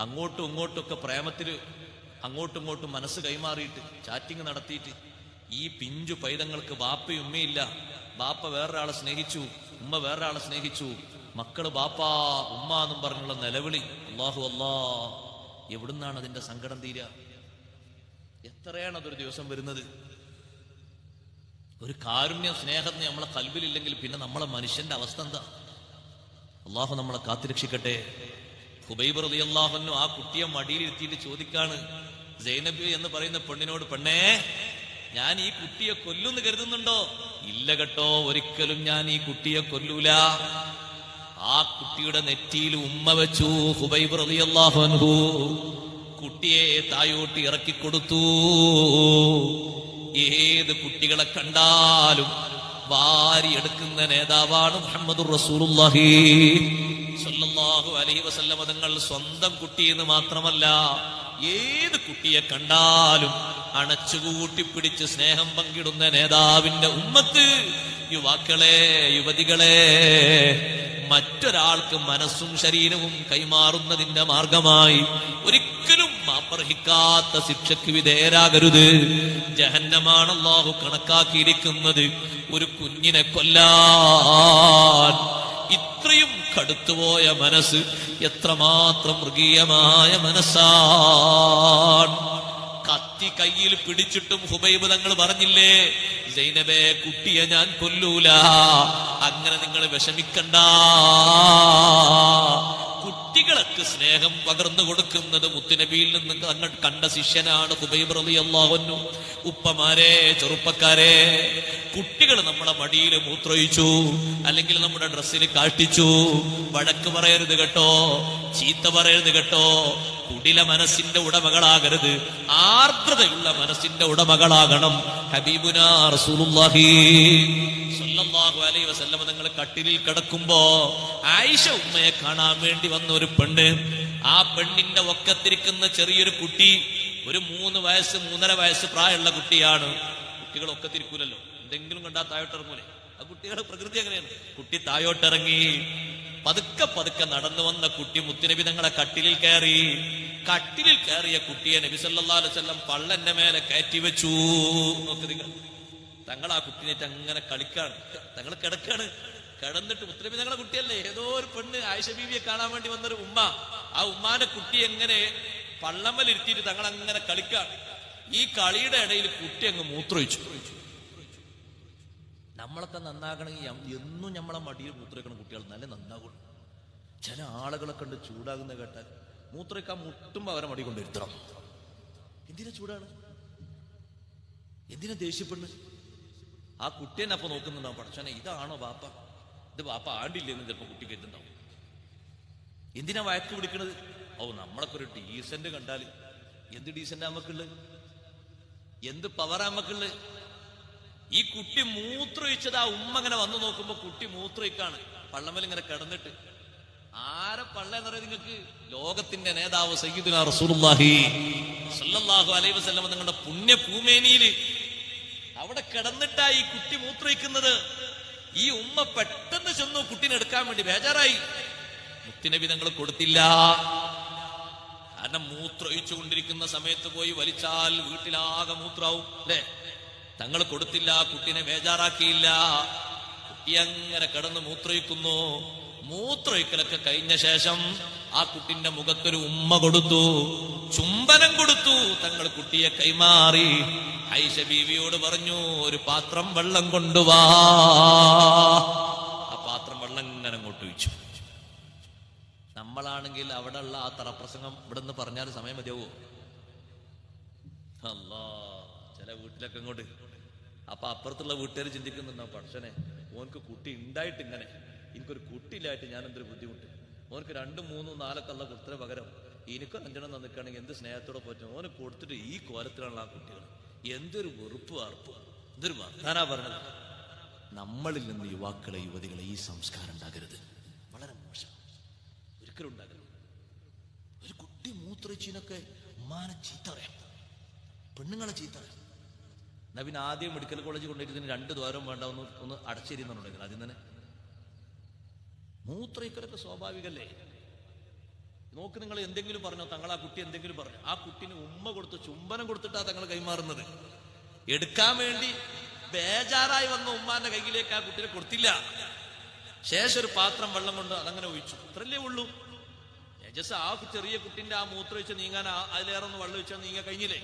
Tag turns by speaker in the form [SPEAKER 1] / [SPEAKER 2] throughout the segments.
[SPEAKER 1] അങ്ങോട്ടും ഇങ്ങോട്ടും ഒക്കെ പ്രേമത്തിൽ അങ്ങോട്ടും ഇങ്ങോട്ടും മനസ്സ് കൈമാറിയിട്ട് ചാറ്റിങ് നടത്തിയിട്ട് ഈ പിഞ്ചു പൈതങ്ങൾക്ക് ബാപ്പയും ഉമ്മയില്ല ബാപ്പ വേറൊരാളെ സ്നേഹിച്ചു ഉമ്മ വേറൊരാളെ സ്നേഹിച്ചു. മക്കൾ ബാപ്പാ ഉമ്മ എന്നും പറഞ്ഞുള്ള നിലവിളി. അള്ളാഹു അല്ലാ. എവിടുന്നാണ് അതിന്റെ സങ്കടം തീര? എത്രയാണ് അതൊരു ദിവസം വരുന്നത്? ഒരു കാരുണ്യം സ്നേഹം നമ്മളെ കൽബിലില്ലെങ്കിൽ പിന്നെ നമ്മളെ മനുഷ്യന്റെ അവസ്ഥ എന്താ? അള്ളാഹു നമ്മളെ കാത്തിരക്ഷിക്കട്ടെ. ഹുബൈബ് റതി അള്ളാഹുന്നു ആ കുട്ടിയെ മടിയിലിരുത്തിയിട്ട് ചോദിക്കാണ് സൈനബി എന്ന് പറയുന്ന പെണ്ണിനോട് പെണ്ണേ ഞാൻ ഈ കുട്ടിയെ കൊല്ലുന്ന് കരുതുന്നുണ്ടോ? ഇല്ല കേട്ടോ ഒരിക്കലും ഞാൻ ഈ കുട്ടിയെ കൊല്ലൂല. ആ കുട്ടിയുടെ നെറ്റിയിൽ ഉമ്മ വെച്ചു ഹുബൈബ് റതി അള്ളാഹു കുട്ടിയെ തായോട്ട് ഇറക്കി കൊടുത്തു ഏത് കുട്ടികളെ കണ്ടാലും വാരിയെടുക്കുന്ന നേതാവാണ് മുഹമ്മദ് റസൂലുള്ളാഹി. അലൈഹി വസല്ലമ തങ്ങൾ സ്വന്തം കുട്ടി എന്ന് മാത്രമല്ല ഏത് കുട്ടിയെ കണ്ടാലും അണച്ചുകൂട്ടി പിടിച്ച് സ്നേഹം പങ്കിടുന്ന നേതാവിന്റെ ഉമ്മത്ത് യുവാക്കളെ യുവതികളെ മറ്റൊരാൾക്ക് മനസ്സും ശരീരവും കൈമാറുന്നതിന്റെ മാർഗമായി ഒരിക്കലും അപർഹിക്കാത്ത ശിക്ഷയ്ക്ക് വിധേയരാകരുത്. ജഹന്നമാണ് അള്ളാഹു കണക്കാക്കിയിരിക്കുന്നത്. ഒരു കുഞ്ഞിനെ കൊല്ലാൻ ഇത്രയും കടുത്തുപോയ മനസ്സ് എത്രമാത്രം മൃഗീയമായ മനസ്സാണ്. കത്തി കയ്യിൽ പിടിച്ചിട്ടും ഹുബൈബ് തങ്ങൾ പറഞ്ഞില്ലേ ജൈനബേ കുട്ടിയെ ഞാൻ കൊല്ലൂല. അങ്ങനെ നിങ്ങൾ വിഷമിക്കണ്ട. കുട്ടികൾക്ക് സ്നേഹം പകർന്നു കൊടുക്കുന്നത് മുത്തുനബിയിൽ നിന്ന് തങ്ങൾ കണ്ട ശിഷ്യനാണ് ഹുബൈബ് ഉപ്പമാരെ ചെറുപ്പക്കാരെ കുട്ടികൾ നമ്മളെ മടിയിൽ മൂത്രയിച്ചു അല്ലെങ്കിൽ നമ്മുടെ ഡ്രസ്സിൽ കാട്ടിച്ചു വഴക്ക് പറയരുത് കേട്ടോ ചീത്ത പറയരുത് കേട്ടോ. കുടില മനസ്സിന്റെ ഉടമകളാകരുത്. ആർദ്രതയുള്ള മനസ്സിന്റെ ഉടമകളാകണം ഹബീബുനാ റസൂലുള്ളാഹി സ്വല്ലല്ലാഹു അലൈഹി വസല്ലമ നിങ്ങൾ കട്ടിലിൽ കിടക്കുമ്പോ ആയിഷ ഉമ്മയെ കാണാൻ വേണ്ടി വന്ന ഒരു പെണ്ണ്. ആ പെണ്ണിന്റെ ഒക്കത്തിരിക്കുന്ന ചെറിയൊരു കുട്ടി ഒരു മൂന്ന് വയസ്സ് മൂന്നര വയസ്സ് പ്രായമുള്ള കുട്ടിയാണ്. കുട്ടികൾ ഒക്കത്തിരിക്കൂലല്ലോ. എന്തെങ്കിലും കണ്ടാ താഴോട്ടിറങ്ങൂലേ ആ കുട്ടികളുടെ പ്രകൃതി അങ്ങനെയാണ് കുട്ടി താഴോട്ടിറങ്ങി പതുക്കെ പതുക്കെ നടന്നു വന്ന കുട്ടി മുത്തുനബി തങ്ങളെ കട്ടിലിൽ കയറി. കട്ടിലിൽ കയറിയ കുട്ടിയെ നബി സല്ലല്ലാഹു അലൈഹി വസല്ലം പള്ളന്റെ മേലെ കയറ്റി വെച്ചു. നോക്ക് നിങ്ങൾ. തങ്ങൾ ആ കുട്ടിനേറ്റ് അങ്ങനെ കളിക്കാണ്. തങ്ങൾ കിടക്കാണ്. കിടന്നിട്ട് മുത്തലബി തങ്ങളെ കുട്ടിയല്ലേ? ഏതോ ഒരു പെണ്ണ് ആയിഷ ബീവിയെ കാണാൻ വേണ്ടി വന്നൊരു ഉമ്മ. ആ ഉമ്മാന്റെ കുട്ടി എങ്ങനെ പള്ളമ്മലിരുത്തിയിട്ട് തങ്ങൾ അങ്ങനെ കളിക്കാണ്. ഈ കളിയുടെ ഇടയിൽ കുട്ടി അങ്ങ് മൂത്രമൊഴിച്ചു. നമ്മളൊക്കെ നന്നാകണമെങ്കിൽ എന്നും നമ്മളെ മടിയിൽ മൂത്രമൊഴിക്കണം കുട്ടികൾ. നല്ല നന്നാകുള്ളൂ ചില ആളുകളെ കണ്ട് ചൂടാകുന്ന കേട്ടാൽ മൂത്രമൊഴിക്കാൻ മുട്ടുമ്പോ അവരെ മടി കൊണ്ടിരുത്തണം എന്തിനാ ചൂടാണ്? എന്തിനാ ദേഷ്യപ്പെടുന്നത്? ആ കുട്ടിയെ അപ്പൊ നോക്കുന്നുണ്ടാവും. പഠിച്ചോനെ ഇതാണോ ബാപ്പ? ഇത് ബാപ്പ ആണ്ടില്ലെന്ന് ചിലപ്പോ കുട്ടി എത്തുണ്ടാവും എന്തിനാ വഴക്ക് പിടിക്കണത്? ഓ നമ്മളൊക്കെ ഒരു ഡീസന്റ് കണ്ടാൽ എന്ത് ഡീസന്റ് നമുക്കുള്ളത് എന്ത് പവറാ നമുക്കുള്ളത് ഈ കുട്ടി മൂത്രമൊഴിച്ചത് ആ ഉമ്മ ഇങ്ങനെ വന്നു നോക്കുമ്പോ കുട്ടി മൂത്രമൊഴിക്കാണ്. പള്ളമ്മൽ ഇങ്ങനെ കിടന്നിട്ട്. ആരെ പള്ള എന്ന് പറയുന്നത് നിങ്ങൾക്ക്? ലോകത്തിന്റെ നേതാവ് സയ്യിദുന റസൂലുള്ളാഹി സല്ലല്ലാഹു അലൈഹി വസല്ലം നിങ്ങളുടെ പുണ്യ ഭൂമേനിയിൽ അവിടെ കിടന്നിട്ടാ ഈ കുട്ടി മൂത്രയിക്കുന്നത്? ഈ ഉമ്മ പെട്ടെന്ന് ചെന്നു കുട്ടീനെ എടുക്കാൻ വേണ്ടി ബേജാറായി. മുത്തിനബി തങ്ങൾ കൊടുത്തില്ല. കാരണം മൂത്രമൊഴിച്ചു കൊണ്ടിരിക്കുന്ന സമയത്ത് പോയി വലിച്ചാൽ വീട്ടിലാകെ മൂത്രാവും അല്ലേ? തങ്ങൾ കൊടുത്തില്ല കുട്ടിനെ ബേജാറാക്കിയില്ല. കുട്ടി അങ്ങനെ കിടന്ന് മൂത്രയിക്കുന്നു മൂത്രയൊക്കലൊക്കെ കഴിഞ്ഞ ശേഷം ആ കുട്ടിന്റെ മുഖത്തൊരു ഉമ്മ കൊടുത്തു ചുംബനം കൊടുത്തു. തങ്ങൾ കുട്ടിയെ കൈമാറി ഐഷ ബീവിയോട് പറഞ്ഞു ഒരു പാത്രം വെള്ളം കൊണ്ടുവാ ആ പാത്രം വെള്ളം ഇങ്ങനെ അങ്ങോട്ട് വെച്ചു നമ്മളാണെങ്കിൽ അവിടെ ഉള്ള ആ തറപ്രസംഗം ഇവിടെ നിന്ന് പറഞ്ഞാൽ സമയം മതിയാവോ? അല്ലാ ചില വീട്ടിലൊക്കെ ഇങ്ങോട്ട്. അപ്പൊ അപ്പുറത്തുള്ള വീട്ടുകാർ ചിന്തിക്കുന്നുണ്ടോ പക്ഷനെ ഓനക്ക് കുട്ടി ഉണ്ടായിട്ട് ഇങ്ങനെ എനിക്കൊരു കുട്ടിയില്ലായിട്ട് ഞാൻ എന്തൊരു ബുദ്ധിമുട്ട്? ഓനക്ക് രണ്ടും മൂന്നും നാലൊക്കെ ഉള്ള കുത്തിര പകരം എനിക്ക് അഞ്ചെണ്ണം നിൽക്കുകയാണെങ്കിൽ എന്ത് സ്നേഹത്തോടെ പറ്റും? ഓന് കൊടുത്തിട്ട് ഈ കോലത്തിലുള്ള ആ കുട്ടികൾ എന്തൊരു വെറുപ്പ് വാർപ്പ് എന്തൊരു വർത്താനാ പറഞ്ഞത്. നമ്മളിൽ നിന്ന് യുവാക്കളെ യുവതികളെ ഈ സംസ്കാരം ഉണ്ടാകരുത്. വളരെ മോശം. ഒരിക്കലും ഉണ്ടാകരുത്. ഒരു കുട്ടി മൂത്രച്ചിനൊക്കെ ഉമ്മാനെ ചീത്ത പറയാം. പെണ്ണുങ്ങളെ ചീത്ത പറയാം. എന്നാ പിന്നെ ആദ്യം മെഡിക്കൽ കോളേജ് കൊണ്ടുപോയിട്ട് രണ്ട് ദ്വാരം വേണ്ട ഒന്ന് ഒന്ന് അടച്ചിരുന്നുണ്ടെങ്കിൽ ആദ്യം തന്നെ മൂത്രയിക്കലൊക്കെ സ്വാഭാവികല്ലേ? നോക്ക് നിങ്ങൾ എന്തെങ്കിലും പറഞ്ഞോ തങ്ങൾ ആ കുട്ടി എന്തെങ്കിലും പറഞ്ഞു. ആ കുട്ടിന് ഉമ്മ കൊടുത്ത് ചുംബനം കൊടുത്തിട്ടാ തങ്ങൾ കൈമാറുന്നത്. എടുക്കാൻ വേണ്ടി ബേജാറായി വന്ന ഉമ്മാന്റെ കയ്യിലേക്ക് ആ കുട്ടിനെ കൊടുത്തില്ല. ശേഷം ഒരു പാത്രം വെള്ളം കൊണ്ട് അതങ്ങനെ ഒഴിച്ചു. ഇത്രല്ലേ ഉള്ളൂ. ജസ്റ്റ് ആ ചെറിയ കുട്ടിന്റെ ആ മൂത്രം വെച്ച് നീങ്ങാൻ അതിലേറെ ഒന്ന് വെള്ളം വെച്ചാൽ നീങ്ങാൻ കഴിഞ്ഞില്ലേ?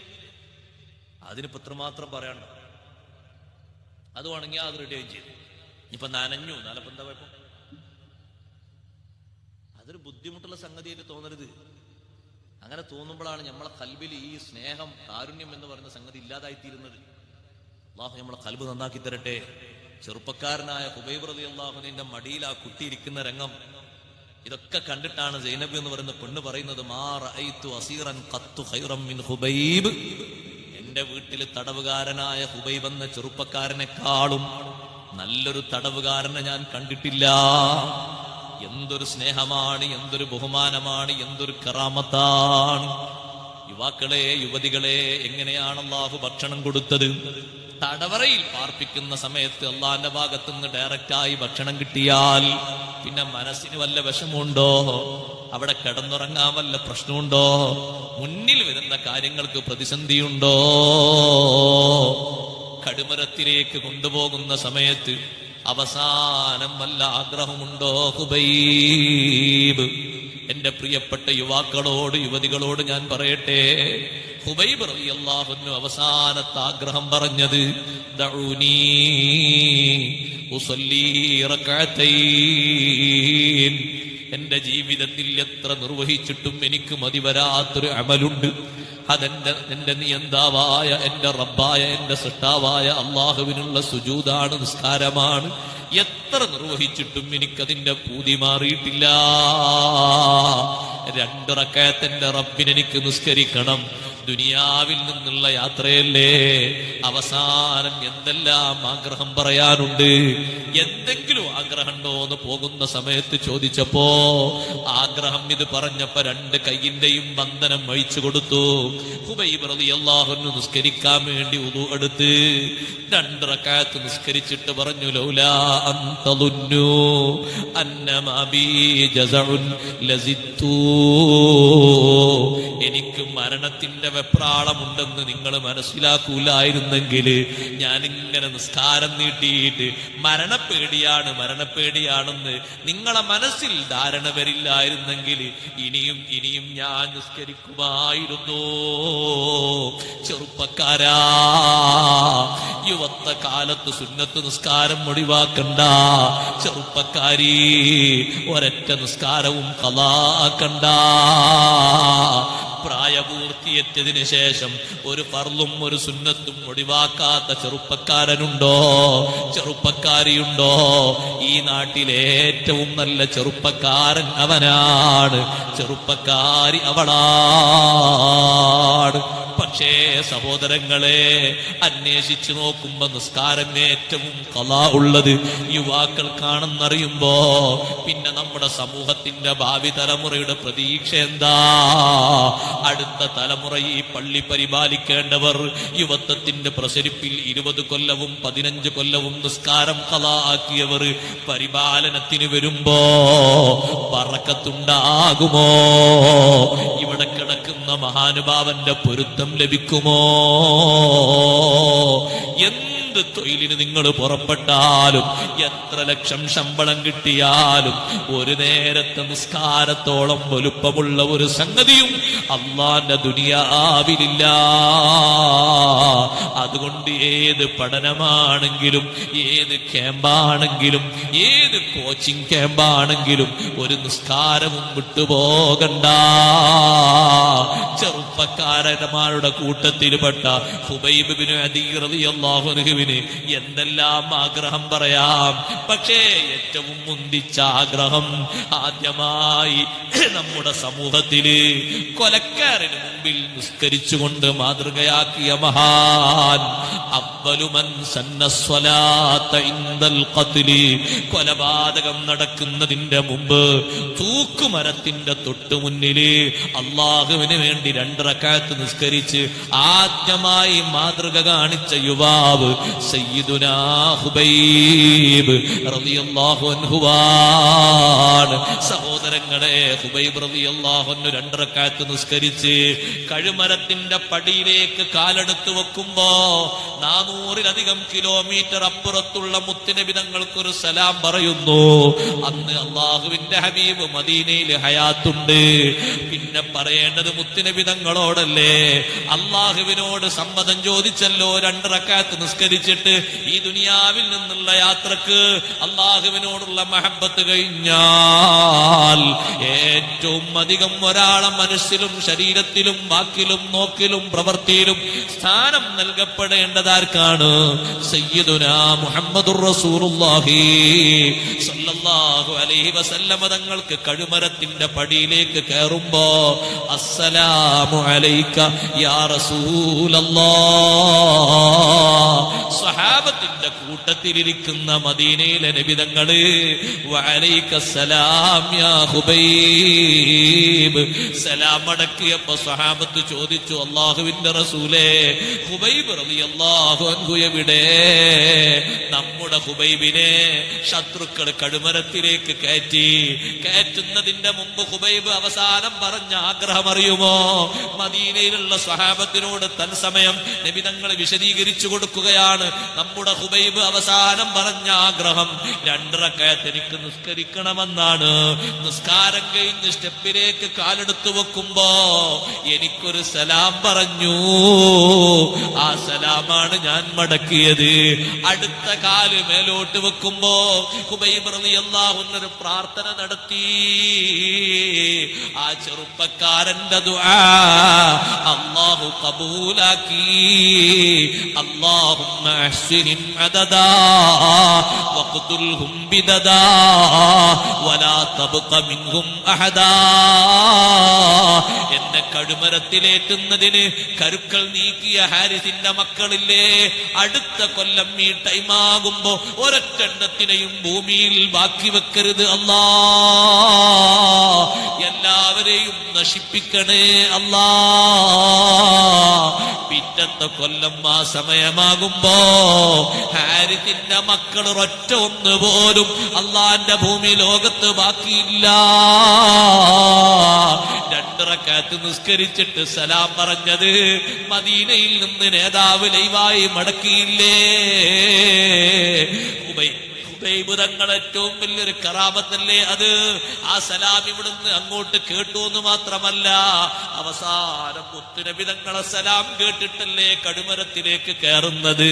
[SPEAKER 1] അതിനിപ്പോ ഇത്രമാത്രം പറയാണ്ട് അത് ഉണങ്ങിയാൽ അത് ചെയ്തു. ഇപ്പൊ നനഞ്ഞു. നാലപ്പോ എന്താ കുഴപ്പം? അതൊരു ബുദ്ധിമുട്ടുള്ള സംഗതിയായിട്ട് തോന്നരുത്. അങ്ങനെ തോന്നുമ്പോഴാണ് നമ്മളെ കൽബിൽ ഈ സ്നേഹം കാരുണ്യം എന്ന് പറയുന്ന സംഗതി ഇല്ലാതായിത്തീരുന്നത്. അള്ളാഹു നമ്മളെ കൽബ് നന്നാക്കി തരട്ടെ. ചെറുപ്പക്കാരനായ ഹുബൈബ് അള്ളാഹുവിന്റെ മടിയിൽ ആ കുട്ടി ഇരിക്കുന്ന രംഗം. ഇതൊക്കെ കണ്ടിട്ടാണ് ജൈനബ് എന്ന് പറയുന്ന പെണ്ണ് പറയുന്നത് ഹുബൈബ്. എന്റെ വീട്ടിൽ തടവുകാരനായ ഹുബൈബ് എന്ന ചെറുപ്പക്കാരനെക്കാളും നല്ലൊരു തടവുകാരനെ ഞാൻ കണ്ടിട്ടില്ല. എന്തൊരു സ്നേഹമാണ് എന്തൊരു ബഹുമാനമാണ് എന്തൊരു കറാമത്താണ്. യുവാക്കളെ യുവതികളെ എങ്ങനെയാണ് അള്ളാഹു ഭക്ഷണം കൊടുത്തത്? തടവറയിൽ പാർപ്പിക്കുന്ന സമയത്ത് അള്ളാന്റെ ഭാഗത്തു നിന്ന് ഡയറക്റ്റായി ഭക്ഷണം കിട്ടിയാൽ പിന്നെ മനസ്സിന് വല്ല വിഷമുണ്ടോ അവിടെ കിടന്നുറങ്ങാൻ വല്ല പ്രശ്നമുണ്ടോ? മുന്നിൽ വരുന്ന കാര്യങ്ങൾക്ക് പ്രതിസന്ധിയുണ്ടോ? കടുമരത്തിലേക്ക് കൊണ്ടുപോകുന്ന സമയത്ത് അവസാനം വല്ല ആഗ്രഹമുണ്ടോ ഹുബൈബ്? എന്റെ പ്രിയപ്പെട്ട യുവാക്കളോട് യുവതികളോട് ഞാൻ പറയട്ടെ. ഹുബൈബ് അള്ളാഹുനു അവസാനത്തെ ആഗ്രഹം പറഞ്ഞത് റക്അത്തൈൻ എന്റെ ജീവിതത്തിൽ എത്ര നിർവഹിച്ചിട്ടും എനിക്ക് മതി വരാത്തൊരു അമലുണ്ട്. അതെന്റെ എന്റെ നിയന്താവായ എന്റെ റബ്ബായ എന്റെ സൃഷ്ടാവായ അള്ളാഹുവിനുള്ള സുജൂതാണ് നിസ്കാരമാണ്. എത്ര നിർവഹിച്ചിട്ടും എനിക്കതിന്റെ പൂതി മാറിയിട്ടില്ല. രണ്ടിറക്കയത്തെന്റെ റബ്ബിനെനിക്ക് നിസ്കരിക്കണം. ദുനിയാവിൽ നിന്നുള്ള യാത്രയല്ലേ? അവസാനം എന്തെല്ലാം ആഗ്രഹം പറയാനുണ്ട്? എന്തെങ്കിലും ആഗ്രഹമുണ്ടോ എന്ന് പോകുന്ന സമയത്ത് ചോദിച്ചപ്പോ ആഗ്രഹം ഇത് പറഞ്ഞപ്പോ രണ്ട് കൈയിന്റെയും ബന്ധനം വഹിച്ചു കൊടുത്തു. ഹുബൈബ് റളിയല്ലാഹുവിന് നിസ്കരിക്കാൻ വേണ്ടി ഉദു എടുത്ത് രണ്ട് രണ്ടിറക്കാത്ത് നിസ്കരിച്ചിട്ട് പറഞ്ഞു ലൗലാ അന്തലുന്നു അന്നമാ ബീ ജസഉൻ ലസിത്തു. എനിക്ക് മരണത്തിന്റെ വെപ്രാളമുണ്ടെന്ന് നിങ്ങൾ മനസ്സിലാക്കൂലായിരുന്നെങ്കിൽ ഞാൻ ഇങ്ങനെ നിസ്കാരം നീട്ടിയിട്ട് മരണപ്പേടിയാണ് മരണപ്പേടിയാണെന്ന് നിങ്ങളെ മനസ്സിൽ ധാരണ വരില്ലായിരുന്നെങ്കിൽ ഇനിയും ഇനിയും ഞാൻ നിസ്കരിക്കുമായിരുന്നു. ചെറുപ്പക്കാരാ യുവത്ത കാലത്ത് സുന്നത്ത് നിസ്കാരം ഒഴിവാക്കണ്ട. ചെറുപ്പക്കാരി ഒരൊറ്റ നിസ്കാരവും കലാക്കണ്ട. പ്രായപൂർത്തിയെത്തിയതിനു ശേഷം ഒരു ഫർളും ഒരു സുന്നത്തും ഒഴിവാക്കാത്ത ചെറുപ്പക്കാരനുണ്ടോ? ചെറുപ്പക്കാരിയുണ്ടോ? ഈ നാട്ടിലെ ഏറ്റവും നല്ല ചെറുപ്പക്കാരൻ അവനാണ്. ചെറുപ്പക്കാരി അവളാണ്. പക്ഷേ സഹോദരങ്ങളെ അന്വേഷിച്ചു നോക്കുമ്പോ നിസ്കാരം ഏറ്റവും കല ഉള്ളത്. യുവാക്കൾക്കാണെന്നറിയുമ്പോ പിന്നെ നമ്മുടെ സമൂഹത്തിന്റെ ഭാവി തലമുറയുടെ പ്രതീക്ഷ എന്താ? അടുത്ത തലമുറ ഈ പള്ളി പരിപാലിക്കേണ്ടവർ യുവത്വത്തിന്റെ പ്രസരിപ്പിൽ ഇരുപത് കൊല്ലവും പതിനഞ്ച് കൊല്ലവും നിസ്കാരം കലാക്കിയവർ പരിപാലനത്തിന് വരുമ്പോ പറക്കത്തുണ്ടാകുമോ? ഇവിടെ കിടക്കുന്ന മഹാനുഭാവന്റെ പൊരുത്തം ലഭിക്കുമോ? എന്ത് തൊഴിലിന് നിങ്ങൾ പുറപ്പെട്ടാലും എത്ര ലക്ഷം ശമ്പളം കിട്ടിയാലും ഒരു നേരത്തെ നിസ്കാരത്തോളം വലുപ്പമുള്ള ഒരു സംഗതിയും അള്ളാന്റെ ദുനിയാവിലില്ല. അതുകൊണ്ട് ഏത് പഠനമാണെങ്കിലും ഏത് ക്യാമ്പാണെങ്കിലും ഏത് കോച്ചിങ് ക്യാമ്പാണെങ്കിലും ഒരു നിസ്കാരവും വിട്ടുപോകണ്ട. ചെറുപ്പക്കാരന്മാരുടെ കൂട്ടത്തിൽപ്പെട്ട ഹുബൈബിന് അള്ളാഹുനുഹുവിന് എന്തെല്ലാം ആഗ്രഹം പറയാം. പക്ഷേ ഏറ്റവും മുന്തിച്ച ആഗ്രഹം ആദ്യമായി നമ്മുടെ സമൂഹത്തിൽ കൊലക്കാരന് മുമ്പിൽ നിസ്കരിച്ചുകൊണ്ട് മാതൃകയാക്കിയ മഹാൻ കൊലപാതകം നടക്കുന്നതിന്റെ മുമ്പ് തൂക്കുമരത്തിന്റെ തൊട്ടു മുന്നിൽ അള്ളാഹുവിന് വേണ്ടി രണ്ടറക്കാലത്ത് നിസ്കരിച്ച് ആദ്യമായി മാതൃക കാണിച്ച യുവാവ് സഹോദരങ്ങളെ ഹുബൈബ് റളിയല്ലാഹു അൻഹു രണ്ടറക്കാലത്ത് നിസ്കരിച്ച് കഴുമരത്തിന്റെ പടിയിലേക്ക് കാലെടുത്ത് വെക്കുമ്പോ നാനൂറിലധികം കിലോമീറ്റർ അപ്പുറത്തുള്ള മുത്തിനബിതങ്ങൾക്കൊരു സലാം പറയുന്നു. അന്ന് അള്ളാഹുവിന്റെ ഹബീബ് മദീനയിൽ ഹയാത്തുണ്ട്. പിന്നെ പറയേണ്ടത് മുത്തിനബിതങ്ങളോടല്ലേ അള്ളാഹുവിനോട് സമ്മതം ചോദിച്ചല്ലോ രണ്ടിറക്കാത്ത് നിസ്കരിച്ചിട്ട് ഈ ദുനിയാവിൽ നിന്നുള്ള യാത്രയ്ക്ക് അള്ളാഹുവിനോടുള്ള മഹബത്ത് കഴിഞ്ഞാൽ ഏറ്റവും അധികം ഒരാളെ മനസ്സിലും ശരീരത്തിലും വാക്കിലും നോക്കിലും പ്രവൃത്തിയിലും സ്ഥാനം നൽകപ്പെടേണ്ടതാർക്കാണ്? സയ്യിദുന മുഹമ്മദുർ റസൂലുള്ളാഹി. അലൈഹി വസല്ലമ തങ്ങൾക്ക് കഴുമരത്തിന്റെ പടിയിലേക്ക് കയറുമ്പോ അസ്സലാമു അലൈക യാ റസൂലല്ലാഹ് കൂട്ടത്തിലിരിക്കുന്ന മദീനയിലെ നബിതങ്ങൾ സലാം സ്വഹാബത്ത് ചോദിച്ചു അള്ളാഹുവിന്റെ റസൂലേ ഹുബൈബ് റളിയല്ലാഹു അൻഹു എവിടെ നമ്മുടെ ഹുബൈബിനെ ശത്രുക്കൾ കടുമരത്തിലേക്ക് കയറ്റി. കയറ്റുന്നതിന്റെ മുമ്പ് ഹുബൈബ് അവസാനം പറഞ്ഞ ആഗ്രഹം അറിയുമോ? മദീനയിലുള്ള സ്വഹാബത്തിനോട് തത്സമയം നിബിതങ്ങൾ വിശദീകരിച്ചു കൊടുക്കുകയാണ്. നമ്മുടെ ഹുബൈബ് അവസാനം പറഞ്ഞ ആഗ്രഹം രണ്ടരക്കയത്ത് എനിക്ക് നിസ്കരിക്കണമെന്നാണ്. നിസ്കാരം കഴിഞ്ഞ് സ്റ്റെപ്പിലേക്ക് കാലെടുത്തു വെക്കുമ്പോ എനിക്കൊരു സലാം പറഞ്ഞു. ആ സലാമാണ് ഞാൻ മടക്കിയത് അടുത്ത കാല് മേലോട്ട് വെക്കുമ്പോ ഹുബൈബ് റളിയല്ലാഹുവിനൊരു പ്രാർത്ഥന നടത്തി ആ ചെറുപ്പക്കാരന്റെ ദുആ അള്ളാഹു കബൂലാക്കി اللهم احسنهم عددا واقتلهم بددا ولا تبق منهم احدا എന്നെ കടുമരത്തിലേറ്റുന്നതിന് കരുക്കൾ നീക്കിയ ഹാരിസിന്റെ മക്കളില്ലേ? അടുത്ത കൊല്ലം ഈ ടൈമാകുമ്പോ ഒരൊറ്റെണ്ണത്തിനെയും ഭൂമിയിൽ ബാക്കി വെക്കരുത് അല്ലാ. എല്ലാവരെയും നശിപ്പിക്കണേ അല്ലാ. പിറ്റത്തെ കൊല്ലം ആ സമയമാകുമ്പോ ഹാരിസിന്റെ മക്കൾ ഒറ്റ ഒന്ന് പോലും അള്ളാന്റെ ഭൂമി ലോകത്ത് ബാക്കിയില്ല. രണ്ടിറക്കാത്ത് നിസ്കരിച്ചിട്ട് സലാം പറഞ്ഞത് മദീനയിൽ നിന്ന് നേതാവ് ലൈവായി മടക്കിയില്ലേ? ഏറ്റവും വലിയൊരു കറാപത്തല്ലേ അത്? ആ സലാം ഇവിടുന്ന് അങ്ങോട്ട് കേട്ടു എന്ന് മാത്രമല്ല അവസാനം മുത്തുനബി തങ്ങളെ സലാം കേട്ടിട്ടല്ലേ കടുമരത്തിലേക്ക് കയറുന്നത്?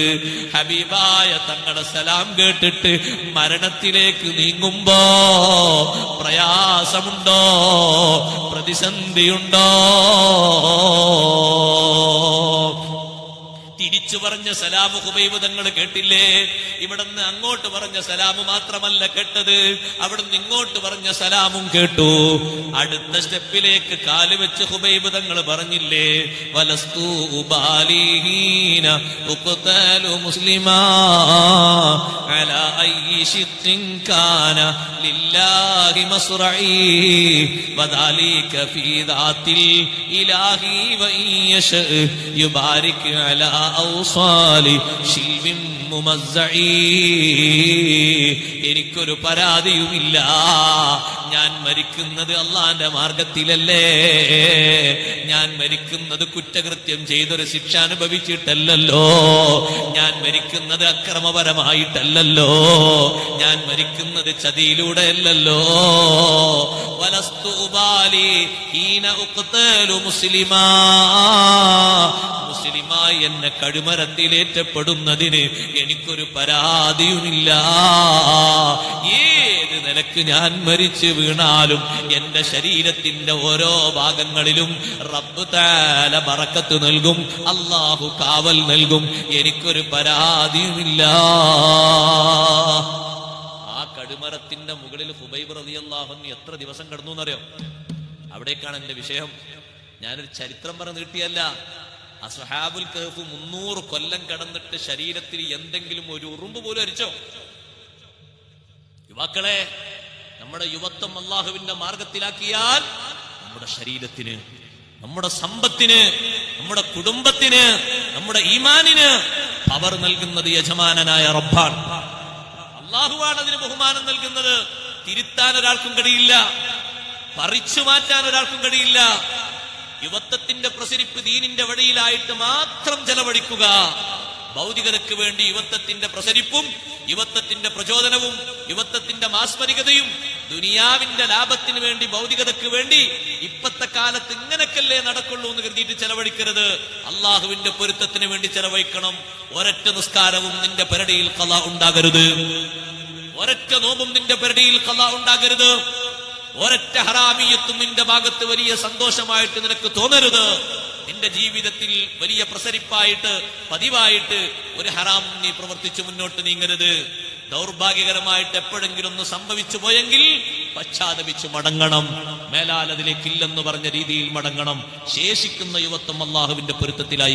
[SPEAKER 1] ഹബീബായ തങ്ങളെ സലാം കേട്ടിട്ട് മരണത്തിലേക്ക് നീങ്ങുമ്പോ പ്രയാസമുണ്ടോ? പ്രതിസന്ധിയുണ്ടോ? തിരിച്ചു പറഞ്ഞ സലാമു ഹുബൈബ് തങ്ങൾ കേട്ടില്ലേ? ഇവിടുന്ന് അങ്ങോട്ട് പറഞ്ഞ സലാമു മാത്രമല്ല കേട്ടത്. അവിടുന്ന് ഇങ്ങോട്ട് പറഞ്ഞ സലാമും കേട്ടു. അടുത്ത സ്റ്റെപ്പിലേക്ക് കാൽ വെച്ച് ഹുബൈബ് തങ്ങൾ പറഞ്ഞില്ലേ വലസ്തു മുസ്ലിമാ ഇലാഹി യശഅ യുബാരിക് അലാ ഔസാലി മുമസ്സഈ. എനിക്കൊരു പരാതിയുമില്ല. ഞാൻ മരിക്കുന്നത് അള്ളാന്റെ മാർഗത്തിലല്ലേ? ഞാൻ മരിക്കുന്നത് കുറ്റകൃത്യം ചെയ്തൊരു ശിക്ഷ അനുഭവിച്ചിട്ടല്ലല്ലോ. ഞാൻ മരിക്കുന്നത് അക്രമപരമായിട്ടല്ലല്ലോ. ഞാൻ മരിക്കുന്നത് ചതിയിലൂടെ അല്ലല്ലോ വലസ്തു ഉബാലി ഹീന മുസ്ലിമാ. മുസ്ലിമായി എന്നെ കഴുമരത്തിലേറ്റപ്പെടുന്നതിന് എനിക്കൊരു പരാതിയുമില്ല. ഏത് നിലയ്ക്ക് ഞാൻ മരിച്ചു വീണാലും എന്റെ ശരീരത്തിന്റെ ഓരോ ഭാഗങ്ങളിലും റബ്ബ് താല പറക്കത്ത് നൽകും അള്ളാഹു കാവൽ നൽകും. എനിക്കൊരു പരാതിയുമില്ല. ആ കടുമരത്തിന്റെ മുകളിൽ ഹുബൈബ് റളിയല്ലാഹു എത്ര ദിവസം കിടന്നു എന്നറിയോ? അവിടേക്കാണ് എന്റെ വിഷയം. ഞാനൊരു ചരിത്രം പറഞ്ഞു നീട്ടിയല്ല. അസ്ഹാബുൽ കഹഫ് മുന്നൂറ് കൊല്ലം കടന്നിട്ട് ശരീരത്തിൽ എന്തെങ്കിലും ഒരു ഉറുമ്പ് പോലും അരിച്ചോ? യുവാക്കളെ നമ്മുടെ യുവത്വം അള്ളാഹുവിന്റെ മാർഗത്തിലാക്കിയാൽ നമ്മുടെ ശരീരത്തിന് നമ്മുടെ സമ്പത്തിന് നമ്മുടെ കുടുംബത്തിന് നമ്മുടെ ഈമാനിന് പവർ നൽകുന്നത് യജമാനനായ റബ്ബാണ്. അള്ളാഹുവാണ് അതിന് ബഹുമാനം നൽകുന്നത്. തിരുത്താൻ ഒരാൾക്കും കഴിയില്ല പറിച്ചു മാറ്റാൻ ഒരാൾക്കും കഴിയില്ല യുവത്വത്തിന്റെ പ്രസരിപ്പ് ദീനിന്റെ വഴിയിലായിട്ട് മാത്രം ചെലവഴിക്കുക. ഭൗതികതയ്ക്ക് വേണ്ടി യുവത്വത്തിന്റെ പ്രസരിപ്പും യുവത്വത്തിന്റെ പ്രചോദനവും യുവത്വത്തിന്റെ മാസ്മരികതയും ദുനിയാവിന്റെ ലാഭത്തിന് വേണ്ടി ഭൗതികതയ്ക്ക് വേണ്ടി ഇപ്പത്തെ കാലത്ത് ഇങ്ങനൊക്കെയല്ലേ നടക്കുള്ളൂ എന്ന് കരുതിയിട്ട് ചെലവഴിക്കരുത്. അള്ളാഹുവിന്റെ പൊരുത്തത്തിന് വേണ്ടി ചെലവഴിക്കണം. ഒരൊറ്റ നിസ്കാരവും നിന്റെ പരടിയിൽ കല ഉണ്ടാകരുത്. ഒരൊറ്റ നോമ്പും നിന്റെ പരടിയിൽ കല ഉണ്ടാകരുത്. ഒരൊറ്റ ഹറാമിയത്തും നിന്റെ ഭാഗത്ത് വലിയ സന്തോഷമായിട്ട് നിനക്ക് തോന്നരുത്. നിന്റെ ജീവിതത്തിൽ വലിയ പ്രസരിപ്പായിട്ട് പതിവായിട്ട് ഒരു ഹറാം നീ പ്രവർത്തിച്ചു മുന്നോട്ട് നീങ്ങരുത്. ദൗർഭാഗ്യകരമായിട്ട് എപ്പോഴെങ്കിലും ഒന്ന് സംഭവിച്ചു പോയെങ്കിൽ പശ്ചാത്തപിച്ച് മടങ്ങണം. മേലാൽ അതിലേക്കില്ലെന്ന് പറഞ്ഞ രീതിയിൽ മടങ്ങണം. ശേഷിക്കുന്ന യുവത്വം അള്ളാഹുവിന്റെ പൊരുത്തത്തിലായി